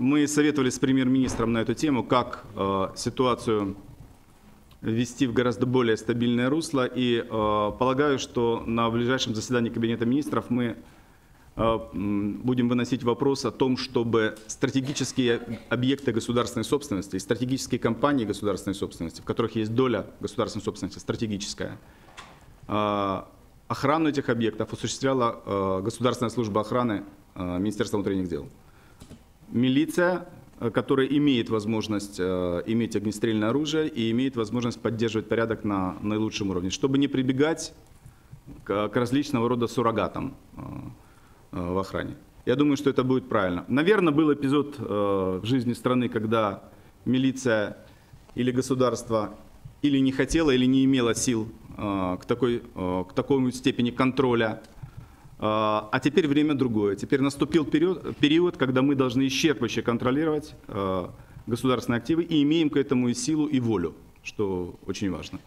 мы советовали с премьер-министром на эту тему, как э, ситуацию ввести в гораздо более стабильное русло. И э, полагаю, что на ближайшем заседании Кабинета министров мы э, будем выносить вопрос о том, чтобы стратегические объекты государственной собственности, стратегические компании государственной собственности, в которых есть доля государственной собственности стратегическая, э, охрану этих объектов осуществляла э, Государственная служба охраны э, Министерства внутренних дел. Милиция, э, которая имеет возможность э, иметь огнестрельное оружие и имеет возможность поддерживать порядок на наилучшем уровне, чтобы не прибегать к, различного рода суррогатам э, в охране. Я думаю, что это будет правильно. Наверное, был эпизод в жизни страны, когда милиция или государство или не хотела, или не имела сил к такой, к такой степени контроля. Э, А теперь время другое. Теперь наступил период, период когда мы должны исчерпывающе контролировать э, государственные активы и имеем к этому и силу, и волю, что очень важно.